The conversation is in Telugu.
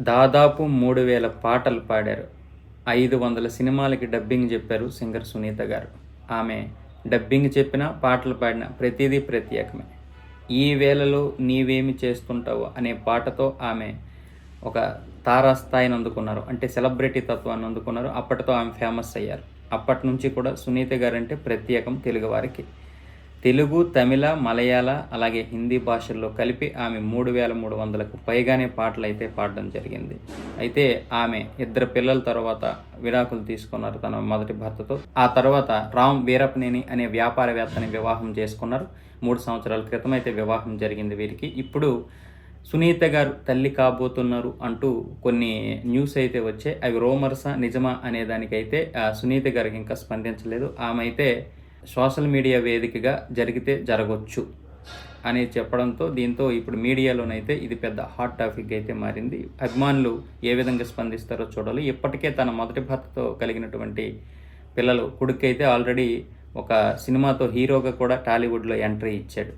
దాదాపు మూడు వేల పాటలు పాడారు. ఐదు వందల సినిమాలకి డబ్బింగ్ చెప్పారు సింగర్ సునీత గారు. ఆమె డబ్బింగ్ చెప్పిన పాటలు పాడిన ప్రతిదీ ప్రత్యేకమే. ఈ వేళలో నీవేమి చేస్తుంటావు అనే పాటతో ఆమె ఒక తారాస్థాయిని అందుకున్నారు. అంటే సెలబ్రిటీ తత్వాన్ని అందుకున్నారు. అప్పటితో ఆమె ఫేమస్ అయ్యారు. అప్పటి నుంచి కూడా సునీత గారంటే ప్రత్యేకం తెలుగువారికి తెలుగు తమిళ మలయాళ అలాగే హిందీ భాషల్లో కలిపి ఆమె మూడు వేల మూడు వందలకు పైగానే పాటలు అయితే పాడడం జరిగింది. అయితే ఆమె ఇద్దరు పిల్లల తర్వాత విడాకులు తీసుకున్నారు తన మొదటి భర్తతో. ఆ తర్వాత రామ్ వీరపనేని అనే వ్యాపారవేత్తని వివాహం చేసుకున్నారు. మూడు సంవత్సరాల క్రితం అయితే వివాహం జరిగింది వీరికి. ఇప్పుడు సునీత గారు తల్లి కాబోతున్నారు అంటూ కొన్ని న్యూస్ అయితే వచ్చాయి. అవి రోమర్సా నిజమా అనే దానికైతే ఆ, సునీత గారికి ఇంకా స్పందించలేదు. ఆమె అయితే సోషల్ మీడియా వేదికగా జరిగితే జరగవచ్చు అని చెప్పడంతో దీంతో ఇప్పుడు మీడియాలోనైతే ఇది పెద్ద హాట్ టాపిక్ అయితే మారింది. అభిమానులు ఏ విధంగా స్పందిస్తారో చూడాలి. ఇప్పటికే తన మొదటి భర్తతో కలిగినటువంటి పిల్లలు కొడుకైతే ఆల్రెడీ ఒక సినిమాతో హీరోగా కూడా టాలీవుడ్లో ఎంట్రీ ఇచ్చాడు.